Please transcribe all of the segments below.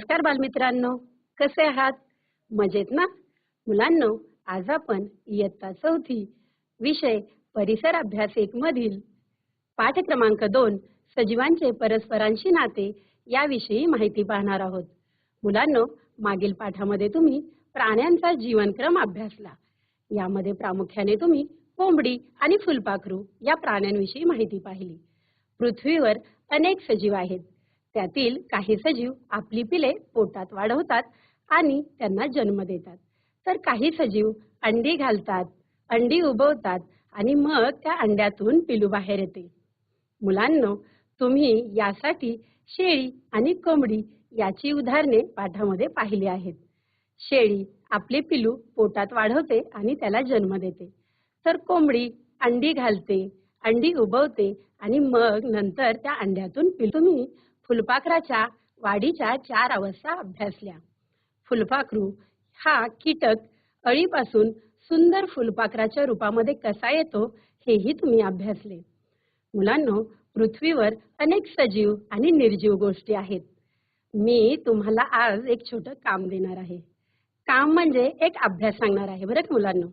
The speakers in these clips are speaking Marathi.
नमस्कार बालमित्रांनो कसे आहात? मजेत ना? मुलांनो आज आपण इयत्ता चौथी विषय परिसर अभ्यास एक मधील पाठ क्रमांक दोन सजीवांचे परस्परांशी नाते याविषयी माहिती पाहणार आहोत. मुलांनो मागील पाठामध्ये तुम्ही प्राण्यांचा जीवनक्रम अभ्यासला. यामध्ये प्रामुख्याने तुम्ही कोंबडी आणि फुलपाखरू या प्राण्यांविषयी माहिती पाहिली. पृथ्वीवर अनेक सजीव आहेत. त्यातील काही सजीव आपली पिले पोटात वाढवतात आणि त्यांना जन्म देतात. तर काही सजीव अंडी घालतात अंडी उबवतात आणि मग त्या अंड्यातून पिलू बाहेर येते. मुलांनो तुम्ही यासाठी शेळी आणि कोंबडी याची उदाहरणे पाठामध्ये पाहिली आहेत. शेळी आपले पिलू पोटात वाढवते आणि त्याला जन्म देते. तर कोंबडी अंडी घालते अंडी उबवते आणि मग नंतर त्या अंड्यातून पिलू तुम्ही फुलपाखराच्या वाढीच्या चार अवस्था अभ्यासल्या. फुलपाखरू हा कीटक अळीपासून सुंदर फुलपाखराच्या रूपामध्ये कसा येतो हेही तुम्ही अभ्यासले. मुलांनो पृथ्वीवर अनेक सजीव आणि निर्जीव गोष्टी आहेत. मी तुम्हाला आज एक छोटं काम देणार आहे. काम म्हणजे एक अभ्यास सांगणार आहे बरं का मुलांनो?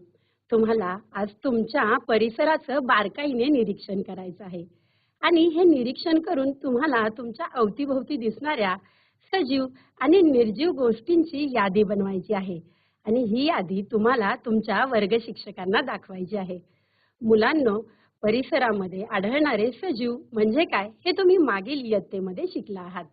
तुम्हाला आज तुमच्या परिसराचं बारकाईने निरीक्षण करायचं आहे. आणि हे निरीक्षण करून तुम्हाला तुमच्या अवतीभोवती दिसणाऱ्या सजीव आणि निर्जीव गोष्टींची यादी बनवायची आहे. आणि ही यादी तुम्हाला तुमच्या वर्ग शिक्षकांना दाखवायची आहे. मुलांनो परिसरामध्ये आढळणारे सजीव म्हणजे काय हे तुम्ही मागील इयत्तेमध्ये शिकला आहात.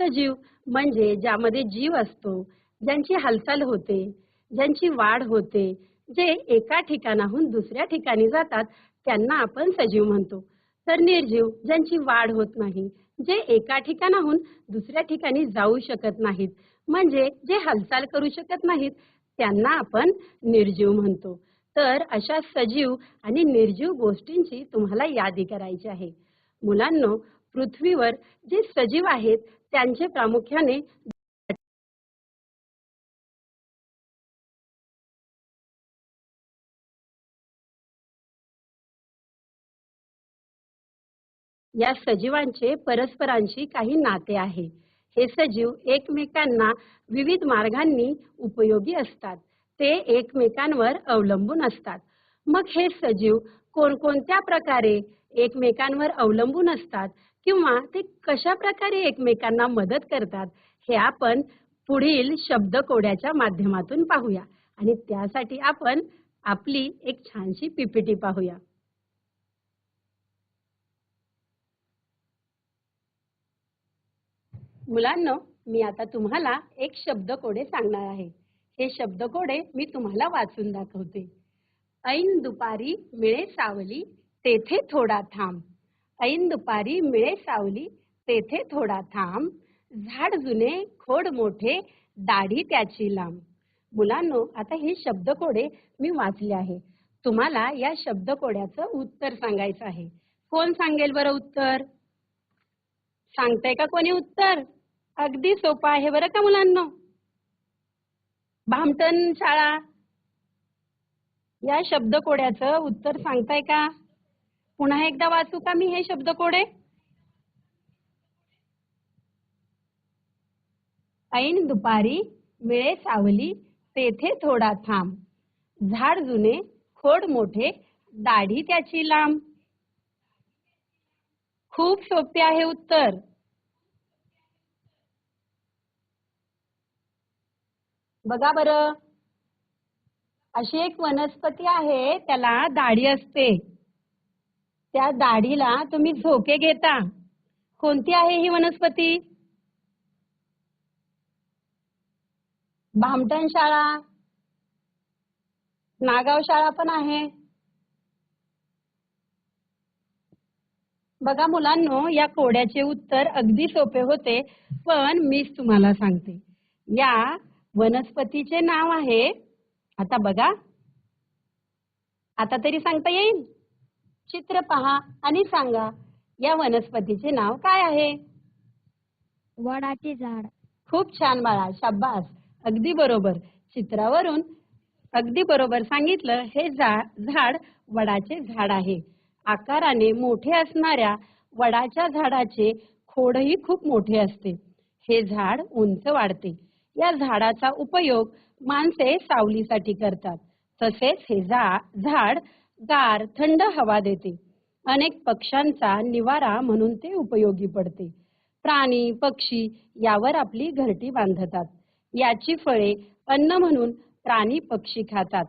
सजीव म्हणजे ज्यामध्ये जीव असतो ज्यांची हालचाल होते ज्यांची वाढ होते जे एका ठिकाणाहून दुसऱ्या ठिकाणी जातात त्यांना आपण सजीव म्हणतो. तर निर्जीव ज्यांची वाढ होत नाही जे एका ठिकाणाहून दुसऱ्या ठिकाणी जाऊ शकत नाहीत म्हणजे जे हालचाल करू शकत नाहीत त्यांना आपण निर्जीव म्हणतो. तर अशा सजीव आणि निर्जीव गोष्टींची तुम्हाला यादी करायची आहे. मुलांनो पृथ्वीवर जे सजीव आहेत त्यांचे प्रामुख्याने या सजीवांचे परस्परांशी काही नाते आहे. हे सजीव एकमेकांना विविध मार्गांनी उपयोगी असतात. ते एकमेकांवर अवलंबून असतात. मग हे सजीव कोणकोणत्या प्रकारे एकमेकांवर अवलंबून असतात किंवा ते कशा प्रकारे एकमेकांना मदत करतात हे आपण पुढील शब्दकोड्याच्या माध्यमातून पाहूया. आणि त्यासाठी आपण आपली एक छानशी पीपीटी पाहूया. मुलांनो मी आता तुम्हाला एक शब्दकोडे सांगणार आहे. हे शब्दकोडे मी तुम्हाला वाचून दाखवते. ऐन दुपारी मिळे सावली तेथे थोडा थांब. ऐन दुपारी मिळे सावली तेथे थोडा थांब. झाड जुने खोड मोठे दाढी त्याची लांब. मुलांनो आता हे शब्दकोडे मी वाचले आहे. तुम्हाला या शब्दकोड्याचं उत्तर सांगायचं आहे. कोण सांगेल बरं उत्तर? सांगताय का कोणी उत्तर? अगदी सोपं आहे बरं का मुलांनो? भामटन शाळा. या शब्दकोड्याचं उत्तर सांगताय का? पुन्हा एकदा वाचू का मी हे शब्दकोडे? ऐन दुपारी मिळे सावली तेथे थोडा थांब. झाड जुने खोड मोठे दाढी त्याची लांब. खूप सोपे आहे उत्तर. बघा बरं. अशी एक वनस्पती आहे त्याला दाढी असते. त्या दाढीला तुम्ही झोके घेता. कोणती आहे ही वनस्पती? भामटण शाळा. नागाव शाळा पण आहे. बघा मुलांनो या कोड्याचे उत्तर अगदी सोपे होते पण मीच तुम्हाला सांगते. या वनस्पतीचे नाव आहे. आता बघा. आता तरी सांगता येईल? चित्र पहा आणि सांगा या वनस्पतीचे नाव काय आहे? वडाचे झाड. खूप छान बाळा शाब्बास. अगदी बरोबर. चित्रावरून अगदी बरोबर सांगितलं हे झाड वडाचे झाड आहे. आकाराने मोठे असणाऱ्या वडाच्या झाडाचे खोडही खूप मोठे असते. हे झाड उंच वाढते. या झाडाचा उपयोग माणसे सावलीसाठी करतात. तसेच हे झाड गार थंड हवा देते. अनेक पक्ष्यांचा निवारा म्हणून ते उपयोगी पडते. प्राणी पक्षी यावर आपली घरटी बांधतात. याची फळे अन्न म्हणून प्राणी पक्षी खातात.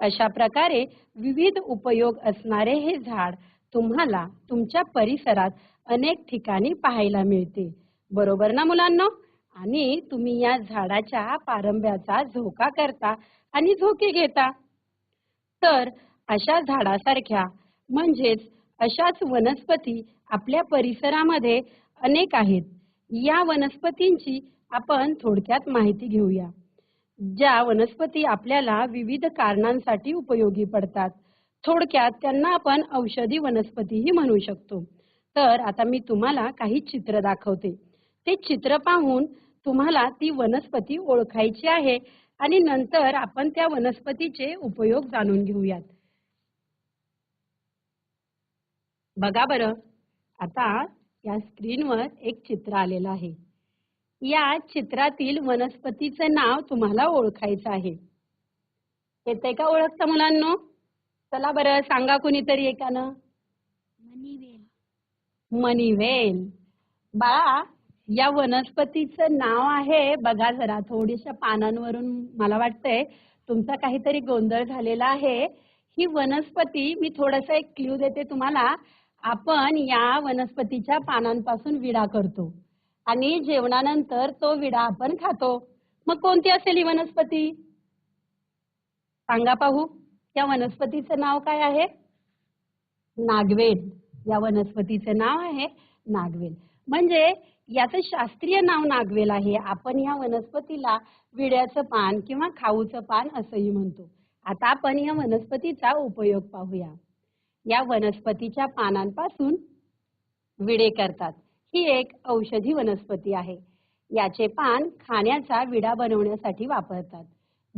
अशा प्रकारे विविध उपयोग असणारे हे झाड तुम्हाला तुमच्या परिसरात अनेक ठिकाणी पाहायला मिळते. बरोबर ना मुलांनो? आणि तुम्ही या झाडाच्या पारंब्याचा झोका करता आणि झोके घेता. तर अशा झाडासारख्या म्हणजेच अशाच वनस्पती आपल्या परिसरामध्ये अनेक आहेत. या वनस्पतींची आपण थोडक्यात माहिती घेऊया. ज्या वनस्पती आपल्याला विविध कारणांसाठी उपयोगी पडतात. थोडक्यात त्यांना आपण औषधी वनस्पतीही म्हणू शकतो. तर आता मी तुम्हाला काही चित्र दाखवते. ते चित्र पाहून तुम्हाला ती वनस्पती ओळखायची आहे आणि नंतर आपण त्या वनस्पतीचे उपयोग जाणून घेऊयात. बघा बरं आता या स्क्रीनवर एक चित्र आलेलं आहे. या चित्रातील वनस्पतीचं नाव तुम्हाला ओळखायचं आहे. येते का ओळखता मुलांनो? चला बरं सांगा कुणीतरी एकानं. मनीवेल मनीवेल बाळा या वनस्पतीचं नाव आहे बघा जरा थोडीशा पानांवरून मला वाटतंय तुमचा काहीतरी गोंधळ झालेला आहे. ही वनस्पती मी थोडस एक क्ल्यू देते तुम्हाला. आपण या वनस्पतीच्या पानांपासून विडा करतो आणि जेवणानंतर तो विडा आपण खातो. मग कोणती असेल ही वनस्पती? सांगा पाहू. या वनस्पतीचं नाव काय आहे? नागवेल. या वनस्पतीचं नाव आहे नागवेल. म्हणजे याचं शास्त्रीय नाव नागवेल आहे. आपण या वनस्पतीला विड्याचं पान किंवा खाऊचं पान असंही म्हणतो. आता आपण या वनस्पतीचा उपयोग पाहूया. या वनस्पतीच्या पानांपासून विडे करतात. ही एक औषधी वनस्पती आहे. याचे पान खाण्याचा विडा बनवण्यासाठी वापरतात.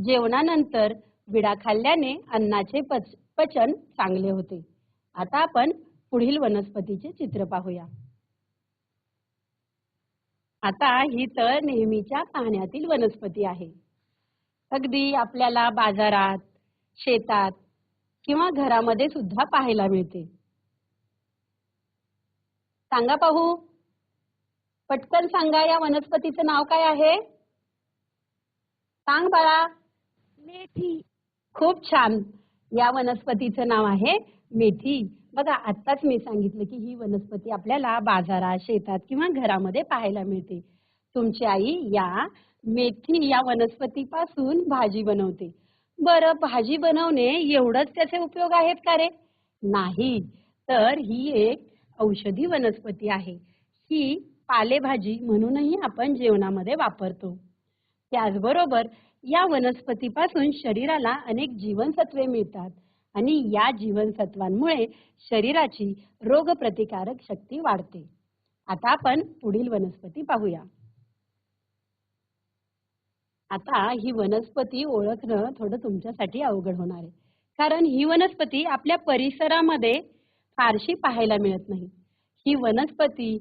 जेवणानंतर विडा खाल्ल्याने अन्नाचे पच पचन चांगले होते. आता आपण पुढील वनस्पतीचे चित्र पाहूया. आता ही तर नेहमीच्या पाण्यातील वनस्पती आहे. अगदी आपल्याला बाजारात शेतात किंवा घरामध्ये सुद्धा पाहायला मिळते. सांगा पाहू. पटकन सांगा या वनस्पतीचं नाव काय आहे? सांग बाळा. मेथी. खूप छान. या वनस्पतीचं नाव आहे मेथी. बघा आत्ताच मी सांगितलं की ही वनस्पती आपल्याला बाजारात शेतात किंवा घरामध्ये पाहायला मिळते. तुमची आई या मेथी या वनस्पतीपासून भाजी बनवते. बरं भाजी बनवणे एवढंच त्याचे उपयोग आहेत का रे? नाही. तर ही एक औषधी वनस्पती आहे. ही पालेभाजी म्हणूनही आपण जेवणामध्ये वापरतो. त्याचबरोबर या वनस्पतीपासून शरीराला अनेक जीवनसत्वे मिळतात. आणि या जीवनसत्वांमुळे शरीराची रोगप्रतिकारक शक्ती वाढते. आता आपण पुढील वनस्पती पाहूया. आता ही वनस्पती ओळखणं थोडं तुमच्यासाठी अवघड होणार आहे. कारण ही वनस्पती आपल्या परिसरामध्ये फारशी पाहायला मिळत नाही. ही वनस्पती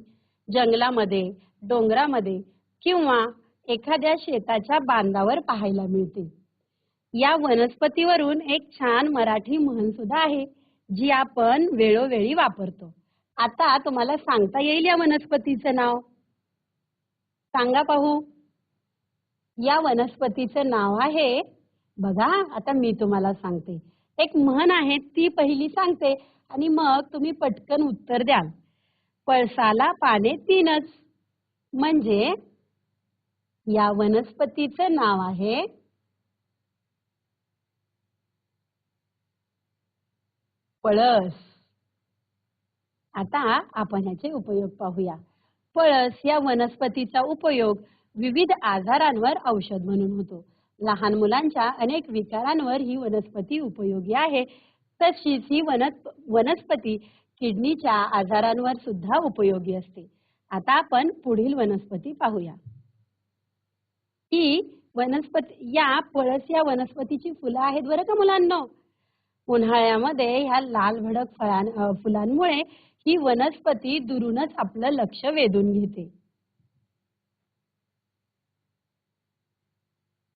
जंगलामध्ये डोंगरामध्ये किंवा एखाद्या शेताच्या बांधावर पाहायला मिळते. या वनस्पतीवरून एक छान मराठी म्हण सुद्धा आहे जी आपण वेळोवेळी वापरतो. आता तुम्हाला सांगता येईल या वनस्पतीचं नाव. सांगा पाहू. या वनस्पतीचं नाव आहे बघा आता मी तुम्हाला सांगते. एक म्हण आहे ती पहिली सांगते आणि मग तुम्ही पटकन उत्तर द्याल. पळसाला पाने तीनच. म्हणजे या वनस्पतीचं नाव आहे पळस. आता आपण याचे उपयोग पाहूया. पळस या वनस्पतीचा उपयोग विविध आजारांवर औषध म्हणून होतो. लहान मुलांच्या अनेक विकारांवर ही वनस्पती उपयोगी आहे. तशीच ही वनस्पती किडनीच्या आजारांवर सुद्धा उपयोगी असते. आता आपण पुढील वनस्पती पाहूया. ही वनस्पती या पळस या वनस्पतीची फुलं आहेत बरं का मुलांना? उन्हाळ्यामध्ये ह्या लाल भडक फळां फुलांमुळे ही वनस्पती दुरूनच आपलं लक्ष वेधून घेते.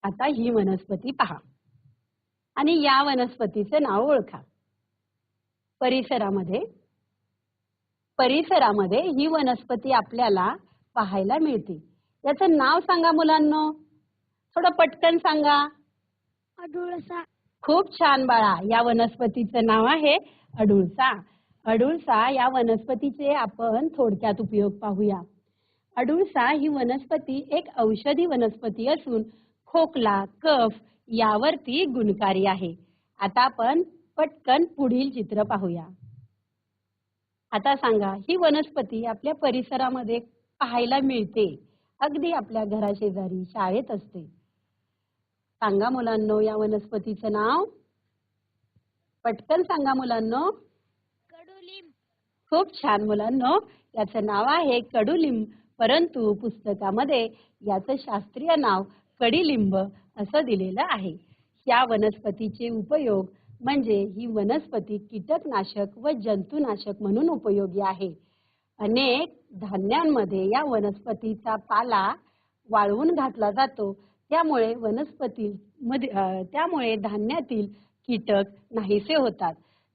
आता ही वनस्पती पहा. आणि या वनस्पतीचे नाव ओळखा. परिसरामध्ये परिसरामध्ये ही वनस्पती आपल्याला पाहायला मिळते. याचं नाव सांगा मुलांनो. थोडं पटकन सांगा. अडुळसा. खूप छान बाळा या वनस्पतीचं नाव आहे अडुळसा. अडुळसा या वनस्पतीचे आपण थोडक्यात उपयोग पाहूया. अडुळसा ही वनस्पती एक औषधी वनस्पती असून खोकला कफ यावरती गुणकारी आहे. आता आपण पटकन पुढील चित्र पाहूया. आता सांगा ही वनस्पती आपल्या परिसरामध्ये पाहायला मिळते. अगदी आपल्या घराशेजारी शाळेत असते. सांगा मुलांनो या वनस्पतीचं नाव. पटकन सांगा मुलांनो. कडुलिंब. खूप छान मुलांनो याचं नाव आहे कडुलिंब. परंतु पुस्तकामध्ये याचं शास्त्रीय नाव कडीलिंब असं दिलेलं आहे. या वनस्पतीचे उपयोग म्हणजे ही वनस्पती कीटकनाशक व जंतुनाशक म्हणून उपयोगी आहे. अनेक धान्यांमध्ये या वनस्पतीचा पाला वाळवून घातला जातो. त्यामुळे वनस्पती मध्ये त्यामुळे धान्यातील कीटक नाहीसे होतात.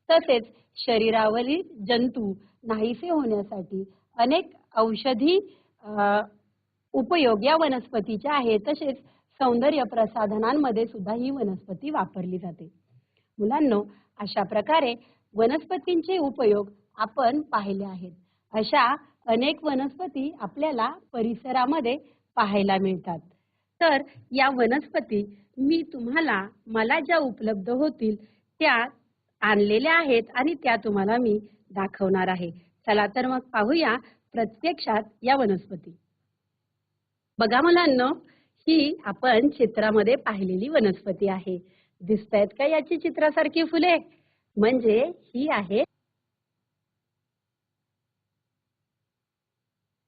तसेच शरीरावरील जंतू नाहीसे होण्यासाठी अनेक औषधी उपयोग या वनस्पतीच्या आहे तसेच सौंदर्य प्रसाधनांमध्ये सुद्धा ही वनस्पती वापरली जाते. मुलांनो अशा प्रकारे वनस्पतींचे उपयोग आपण पाहिले आहेत. अशा अनेक वनस्पती आपल्याला परिसरामध्ये पाहायला मिळतात. तर या वनस्पती मी तुम्हाला मला ज्या उपलब्ध होतील त्या आणलेल्या आहेत आणि त्या तुम्हाला मी दाखवणार आहे. चला तर मग पाहूया प्रत्यक्षात या वनस्पती. बघा मुलांनो ही आपण चित्रामध्ये पाहिलेली वनस्पती आहे. दिसतायत का याची चित्रासारखी फुले? म्हणजे ही आहे.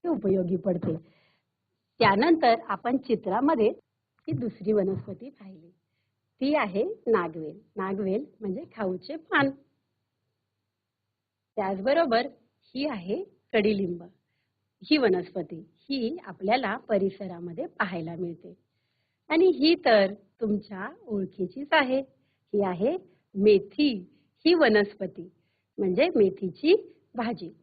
उपयोगी पडते. त्यानंतर आपण चित्रामध्ये ही दुसरी वनस्पती पाहिली. ती आहे नागवेल. नागवेल म्हणजे खाऊचे पान. त्याचबरोबर ही आहे कडीलिंब. ही वनस्पती ही आपल्याला परिसरामध्ये पाहायला मिळते. आणि ही तर तुमच्या ओळखीचीच आहे. ही आहे मेथी. ही वनस्पती म्हणजे मेथीची भाजी.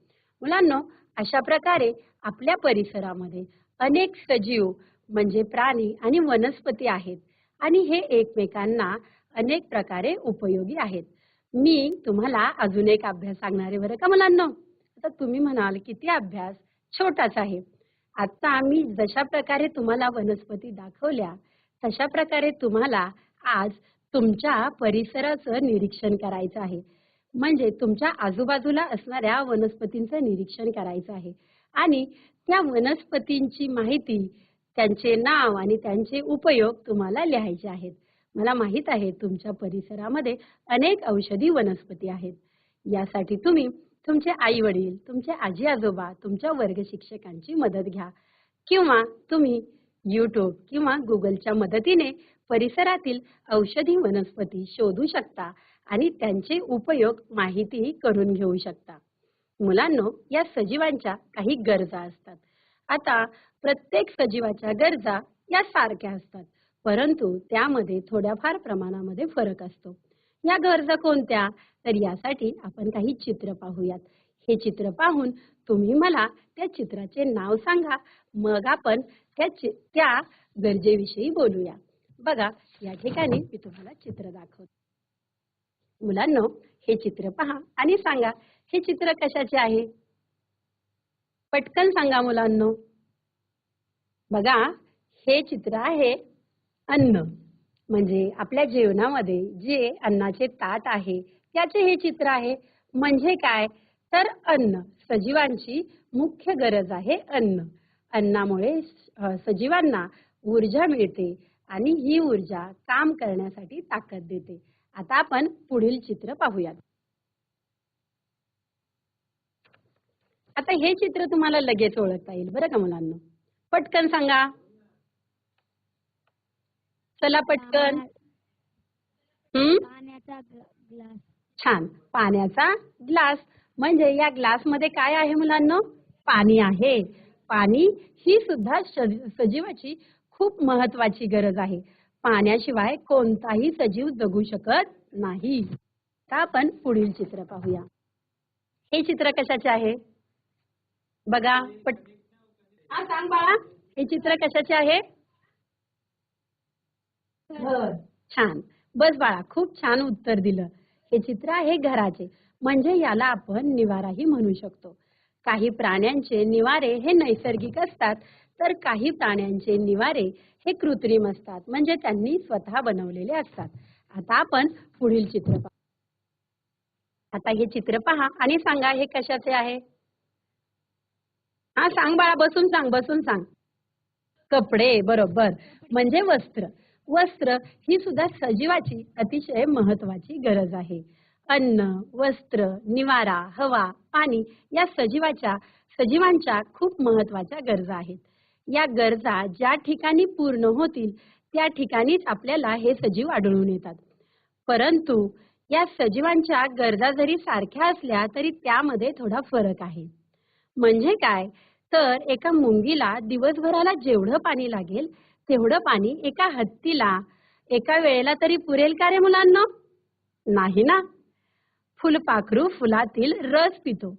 मुलांनो अशा प्रकारे आपल्या परिसरामध्ये अनेक सजीव म्हणजे प्राणी आणि वनस्पती आहेत. आणि हे एकमेकांना अनेक प्रकारे उपयोगी आहेत. मी तुम्हाला अजून एक अभ्यास सांगणार आहे बरं का मुलांना? आता तुम्ही म्हणाल किती अभ्यास? छोटाच आहे. आता आम्ही जशा प्रकारे तुम्हाला वनस्पती दाखवल्या तशा प्रकारे तुम्हाला आज तुमच्या परिसराचं निरीक्षण करायचं आहे. म्हणजे तुमच्या आजूबाजूला असणाऱ्या वनस्पतींचं निरीक्षण करायचं आहे. आणि त्या वनस्पतींची माहिती त्यांचे नाव आणि त्यांचे उपयोग तुम्हाला लिहायचे आहेत. मला माहीत आहे तुमच्या परिसरामध्ये अनेक औषधी वनस्पती आहेत. यासाठी तुम्ही तुमचे आई वडील तुमचे आजी आजोबा तुमच्या वर्ग शिक्षकांची मदत घ्या. किंवा तुम्ही युट्यूब किंवा गुगलच्या मदतीने परिसरातील औषधी वनस्पती शोधू शकता आणि त्यांचे उपयोग माहितीही करून घेऊ शकता. मुलांनो या सजीवांच्या काही गरजा असतात. आता प्रत्येक सजीवाच्या गरजा या सारख्या असतात. परंतु त्यामध्ये थोड्याफार प्रमाणामध्ये फरक असतो. या गरजा कोणत्या? तर यासाठी आपण काही चित्र पाहूयात. हे चित्र पाहून तुम्ही मला त्या चित्राचे नाव सांगा. मग आपण त्या त्या गरजेविषयी बोलूया. बघा या ठिकाणी मी तुम्हाला चित्र दाखवतो. मुलांनो हे चित्र पहा आणि सांगा हे चित्र कशाचे आहे? पटकन सांगा मुलांनो. बघा हे चित्र आहे अन्न. म्हणजे आपल्या जेवणामध्ये जे अन्नाचे ताट आहे त्याचे हे चित्र आहे. म्हणजे काय? तर अन्न सजीवांची मुख्य गरज आहे अन्न. अन्नामुळे सजीवांना ऊर्जा मिळते आणि ही ऊर्जा काम करण्यासाठी ताकद देते. आता आपण पुढील चित्र पाहूयात. आता हे चित्र तुम्हाला लगेच ओळखता येईल बरं का मुलांना? पटकन सांगा. चला पटकन. हम्म? छान. पाण्याचा ग्लास. म्हणजे या ग्लासमध्ये काय आहे मुलांना? पाणी आहे. पाणी ही सुद्धा सजीवाची खूप महत्वाची गरज आहे. पाण्याशिवाय कोणताही सजीव जगू शकत नाही. आता आपण पुढील चित्र पाहूया. हे चित्र कशाचे आहे? बघा पट हा सांग बाळा. हे चित्र कशाचे आहे? छान. बस बाळा खूप छान उत्तर दिलं. हे चित्र आहे घराचे. म्हणजे याला आपण निवाराही म्हणू शकतो. काही प्राण्यांचे निवारे हे नैसर्गिक असतात तर काही प्राण्यांचे निवारे हे कृत्रिम असतात म्हणजे त्यांनी स्वतः बनवलेले असतात. आता आपण पुढील चित्र पाहू. आता हे चित्र पहा आणि सांगा हे कशाचे आहे? हा सांग बाळा बसून सांग बसून सांग. कपडे बरोबर. म्हणजे वस्त्र. वस्त्र ही सुद्धा सजीवाची अतिशय महत्वाची गरज आहे. अन्न वस्त्र निवारा हवा पाणी या सजीवाच्या सजीवांच्या खूप महत्त्वाच्या गरजा आहेत. या गरजा ज्या ठिकाणी पूर्ण होतील त्या ठिकाणीच आपल्याला हे सजीव आढळून येतात. परंतु या सजीवांच्या गरजा जरी सारख्या असल्या तरी त्यामध्ये थोडा फरक आहे. म्हणजे काय? तर एका मुंगीला दिवसभराला जेवढं पाणी लागेल तेवढं पाणी एका हत्तीला एका वेळेला तरी पुरेल का रे मुलांना? नाही ना. फुलपाखरू फुलातील रस पितो.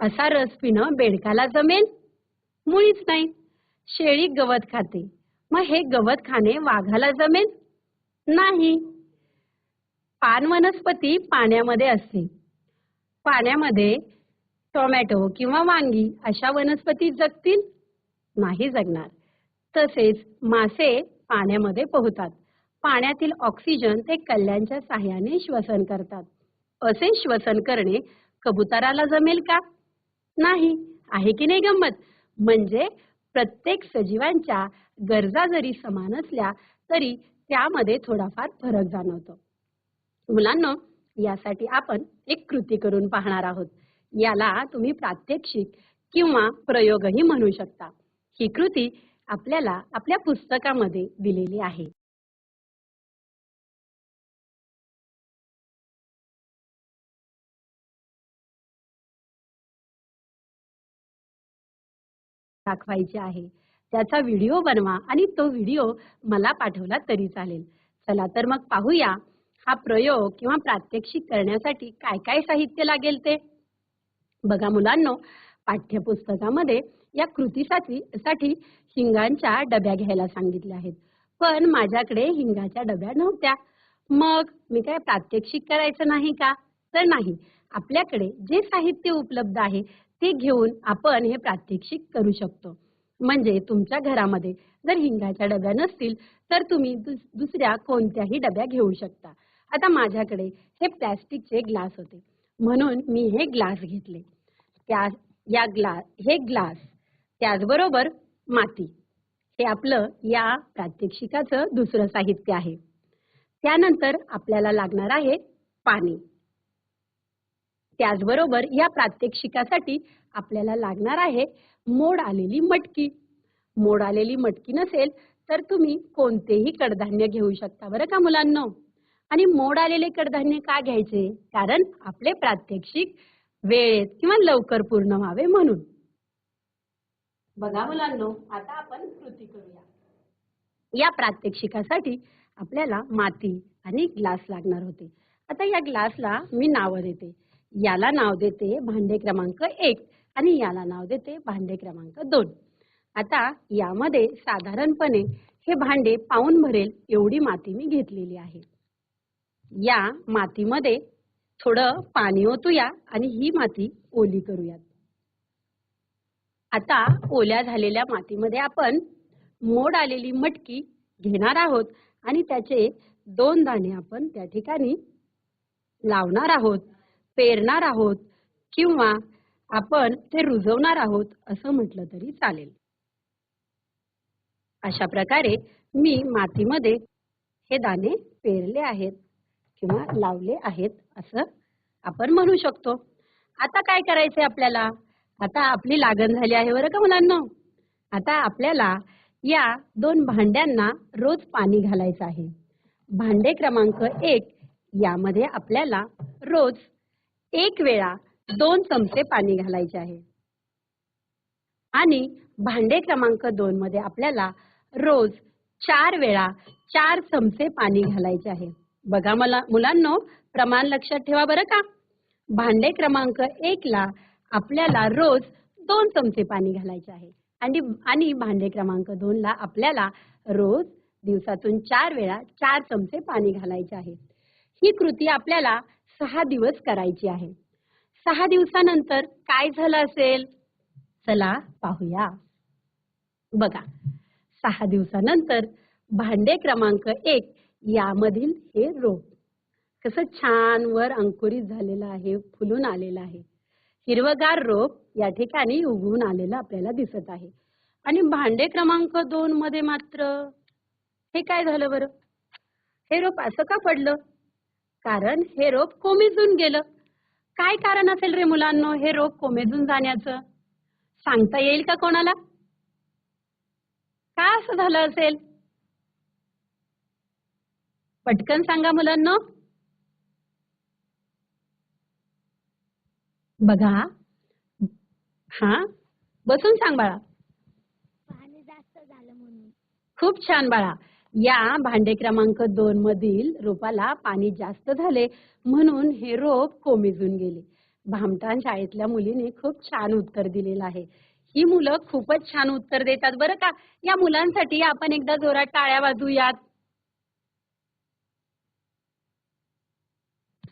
असा रस पिणं बेडकाला जमेल? मुळीच नाही. शेळी गवत खाते. मग हे गवत खाणे वाघाला जमेल? नाही. पान वनस्पती पाण्यामध्ये असते. पाण्यामध्ये टोमॅटो किंवा वांगी अशा वनस्पती जगतील? नाही जगणार. तसेच मासे पाण्यामध्ये पोहतात. पाण्यातील ऑक्सिजन ते कल्ल्यांच्या साह्याने श्वसन करतात. असे श्वसन करणे कबुतराला जमेल का? नाही. आहे की नाही गंमत? म्हणजे प्रत्येक सजीवांच्या गरजा जरी समान असल्या तरी त्यामध्ये थोडाफार फरक जाणवतो. मुलांना यासाठी आपण एक कृती करून पाहणार आहोत. याला तुम्ही प्रात्यक्षिक किंवा प्रयोगही म्हणू शकता. ही कृती आपल्याला आपल्या पुस्तकामध्ये दिलेली आहे. दाखवायची आहे. त्याचा व्हिडिओ बनवा आणि तो व्हिडिओ मला पाठवला तरी चालेल. चला तर मग पाहूया हा प्रयोग किंवा प्रात्यक्षिक करण्यासाठी काय काय साहित्य लागेल ते. बघा मुलांनो पाठ्यपुस्तकामध्ये या कृतीसाठी साठी हिंगांच्या डब्या घ्यायला सांगितल्या आहेत. पण माझ्याकडे हिंगाच्या डब्या नव्हत्या. मग मी काय प्रात्यक्षिक करायचं नाही का? तर नाही. आपल्याकडे जे साहित्य उपलब्ध आहे ते घेऊन आपण हे प्रात्यक्षिक करू शकतो. म्हणजे तुमच्या घरामध्ये जर हिंगाच्या डब्या नसतील तर तुम्ही दुस- दुसऱ्या कोणत्याही डब्या घेऊ शकता. आता माझ्याकडे हे प्लॅस्टिकचे ग्लास होते. म्हणून मी हे ग्लास घेतले. त्या या ग्लास हे ग्लास त्याचबरोबर माती. हे आपलं या प्रात्यक्षिकाचं दुसरं साहित्य आहे. त्यानंतर आपल्याला लागणार आहे पाणी. त्याचबरोबर या प्रात्यक्षिकासाठी आपल्याला लागणार आहे मोड आलेली मटकी. मोड आलेली मटकी नसेल तर तुम्ही कोणतेही कडधान्य घेऊ शकता बरं का मुलांनो? आणि मोड आलेले कडधान्य का घ्यायचे? कारण आपले प्रात्यक्षिक वेळेत किंवा लवकर पूर्ण व्हावे म्हणून. बघा मुलांनो आता आपण कृती करूया. या प्रात्यक्षिकासाठी आपल्याला माती आणि ग्लास लागणार होते. आता या ग्लासला मी नावं देते. याला नाव देते भांडे क्रमांक एक आणि याला नाव देते भांडे क्रमांक दोन. आता यामध्ये साधारणपणे हे भांडे पाऊन भरेल एवढी माती मी घेतलेली आहे. या मातीमध्ये थोडं पाणी ओतूया आणि ही माती ओली करूयात. आता ओल्या झालेल्या मातीमध्ये आपण मोड आलेली मटकी घेणार आहोत आणि त्याचे दोन दाणे आपण त्या ठिकाणी लावणार आहोत. पेरणार आहोत किंवा आपण ते रुजवणार आहोत असं म्हटलं तरी चालेल. अशा प्रकारे मी मातीमध्ये हे दाणे पेरले आहेत किंवा लावले आहेत असं आपण म्हणू शकतो. आता काय करायचंय आपल्याला? आता आपली लागण झाली आहे बरं का मुलांना? आता आपल्याला या दोन भांड्यांना रोज पाणी घालायचं आहे. भांडे क्रमांक एक यामध्ये आपल्याला रोज एक वेळा दोन चमचे पाणी घालायचे आहे. आणि भांडे क्रमांक दोन मध्ये आपल्याला रोज चार वेळा चार चमचे पाणी घालायचे आहे. बघा मला मुलांनो प्रमाण लक्षात ठेवा बरं का? भांडे क्रमांक एक ला आपल्याला रोज दोन चमचे पाणी घालायचे आहे. आणि आणि भांडे क्रमांक दोन ला आपल्याला रोज दिवसातून चार वेळा चार चमचे पाणी घालायचे आहे. ही कृती आपल्याला सहा दिवस करायची आहे. सहा दिवसानंतर काय झालं असेल? चला पाहूया. बघा सहा दिवसानंतर भांडे क्रमांक एक यामधील हे रोप. कसं छान वर अंकुरित झालेलं आहे फुलून आलेलं आहे. हिरवगार रोप या ठिकाणी उगवून आलेलं आपल्याला दिसत आहे. आणि भांडे क्रमांक दोन मध्ये मात्र हे काय झालं बरं? हे रोप असं का पडलं? कारण हे रोप कोमेजून गेलं. काय कारण असेल रे मुलांनो हे रोप कोमेजून जाण्याचं? सांगता येईल का कोणाला? का असं झालं असेल? पटकन सांगा मुलांनो. बघा. हा बसून सांग बाळा. खूप छान बाळा. या भांडे क्रमांक दोन मधील रोपाला पाणी जास्त झाले म्हणून हे रोप कोमेजून गेले. भामटान शाळेतल्या मुलीने खूप छान उत्तर दिलेलं आहे. ही मुलं खूपच छान उत्तर देतात बरं का? या मुलांसाठी आपण एकदा जोरात टाळ्या वाजूयात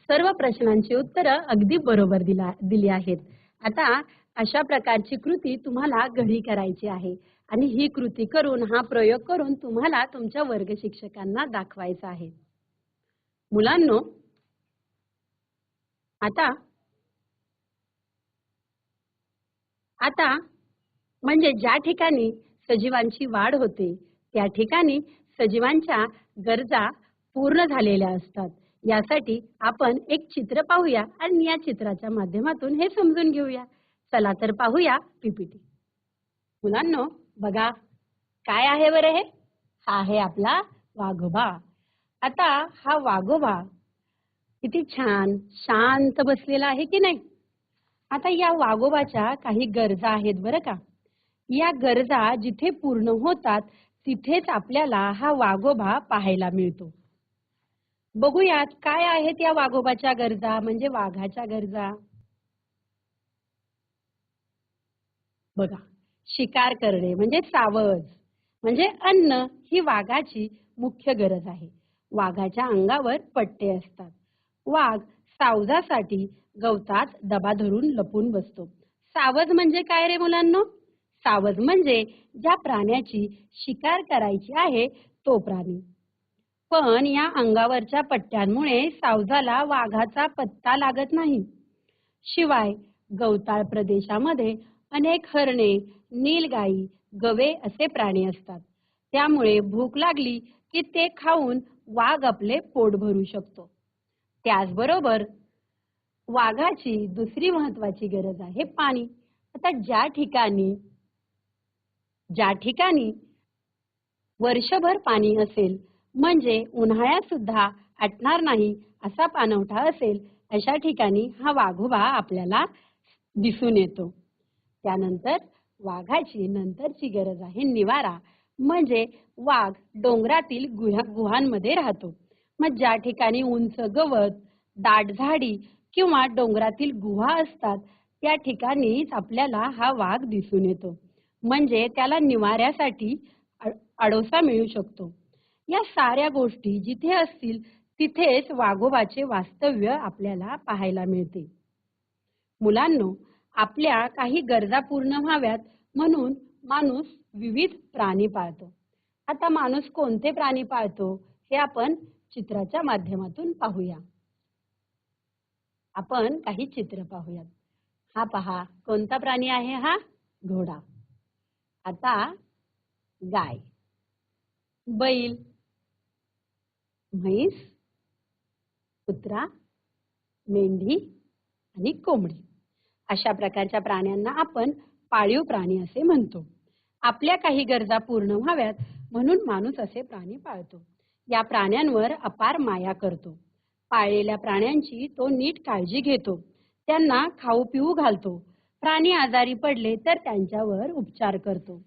सर्व प्रश्नांची उत्तरं अगदी बरोबर दिला दिली आहेत. आता अशा प्रकारची कृती तुम्हाला घरी करायची आहे. आणि ही कृती करून हा प्रयोग करून तुम्हाला तुमच्या वर्ग शिक्षकांना दाखवायचा आहे. मुलांनो आता आता म्हणजे ज्या ठिकाणी सजीवांची वाढ होते त्या ठिकाणी सजीवांच्या गरजा पूर्ण झालेल्या असतात. यासाठी आपण एक चित्र पाहूया आणि या चित्राच्या माध्यमातून हे समजून घेऊया. चला तर पाहूया पीपीटी मुलांनो बघा काय आहे बरं हे? हा आहे आपला वाघोबा. आता हा वाघोबा किती छान शांत बसलेला आहे की नाही? आता या वाघोबाच्या काही गरजा आहेत बरं का? या गरजा जिथे पूर्ण होतात तिथेच आपल्याला हा वाघोबा पाहायला मिळतो. बघूयात काय आहेत या वाघोबाच्या गरजा म्हणजे वाघाच्या गरजा? बघा. शिकार करणे म्हणजे सावज म्हणजे अन्न ही वाघाची मुख्य गरज आहे. वाघाच्या अंगावर पट्टे असतात. वाघ सावजासाठी गवतात दबा धरून लपून बसतो. सावज म्हणजे काय रे मुलांनो? सावज म्हणजे ज्या प्राण्याची शिकार करायची आहे तो प्राणी. पण या अंगावरच्या पट्ट्यांमुळे सावजाला वाघाचा पत्ता लागत नाही. शिवाय गवताळ प्रदेशामध्ये अनेक हरणे नीलगाई गवे असे प्राणी असतात. त्यामुळे भूक लागली की ते खाऊन वाघ आपले पोट भरू शकतो. त्याचबरोबर वाघाची दुसरी महत्वाची गरज आहे पाणी. आता ज्या ठिकाणी ज्या ठिकाणी वर्षभर पाणी असेल म्हणजे उन्हाळ्यात सुद्धा आटणार नाही असा पाणवठा असेल अशा ठिकाणी हा वाघोबा आपल्याला दिसून येतो. त्यानंतर वाघाची नंतरची गरज आहे निवारा. म्हणजे वाघ डोंगरातील गुहा गुहांमध्ये राहतो. मग ज्या ठिकाणी उंच गवत दाट झाडी किंवा डोंगरातील गुहा असतात त्या ठिकाणीच आपल्याला हा वाघ दिसून येतो. म्हणजे त्याला निवाऱ्यासाठी आडोसा मिळू शकतो. या साऱ्या गोष्टी जिथे असतील तिथेच वाघोबाचे वास्तव्य आपल्याला पाहायला मिळते. मुलांनो आपल्या काही गरजा पूर्ण व्हाव्यात म्हणून माणूस विविध प्राणी पाळतो. आता माणूस कोणते प्राणी पाळतो हे आपण चित्राच्या माध्यमातून पाहूया. आपण काही चित्र पाहूयात. हा पहा कोणता प्राणी आहे हा? घोडा. आता गाय. बैल. म्हैस. कुत्रा. मेंढी आणि कोंबडी. अशा प्रकारच्या प्राण्यांना आपण पाळीव प्राणी असे म्हणतो. आपल्या काही गरजा पूर्ण व्हाव्यात म्हणून माणूस असे प्राणी पाळतो. या प्राण्यांवर अपार माया करतो. पाळलेल्या प्राण्यांची तो नीट काळजी घेतो. त्यांना खाऊ पिऊ घालतो. प्राणी आजारी पडले तर त्यांच्यावर उपचार करतो.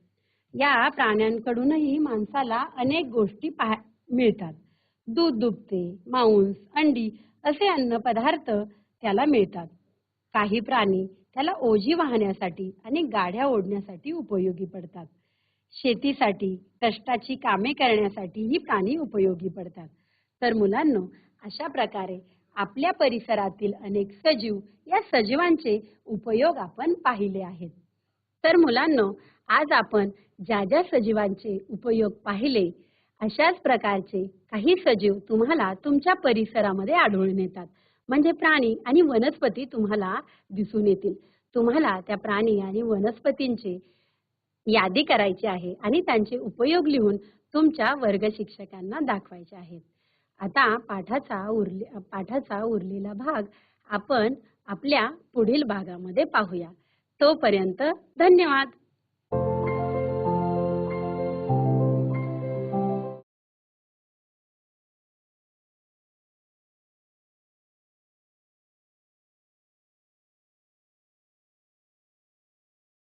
या प्राण्यांकडूनही माणसाला अनेक गोष्टी पाह मिळतात. दूध दुभते मांस अंडी असे अन्न पदार्थ त्याला मिळतात. काही प्राणी त्याला ओझी वाहण्यासाठी आणि गाड्या ओढण्यासाठी उपयोगी पडतात. शेतीसाठी कष्टाची कामे करण्यासाठी ही प्राणी उपयोगी पडतात. तर मुलांनो अशा प्रकारे आपल्या परिसरातील अनेक सजीव या सजीवांचे उपयोग आपण पाहिले आहेत. तर मुलांनो आज आपण ज्या ज्या सजीवांचे उपयोग पाहिले अशाच प्रकारचे काही सजीव तुम्हाला तुमच्या परिसरामध्ये आढळून येतात. म्हणजे प्राणी आणि वनस्पती तुम्हाला दिसून येतील. तुम्हाला त्या प्राणी आणि वनस्पतींची यादी करायची आहे आणि त्यांचे उपयोग लिहून तुमच्या वर्ग शिक्षकांना दाखवायचे आहेत. आता पाठाचा उरले पाठाचा उरलेला भाग आपण आपल्या पुढील भागामध्ये पाहूया. तोपर्यंत धन्यवाद.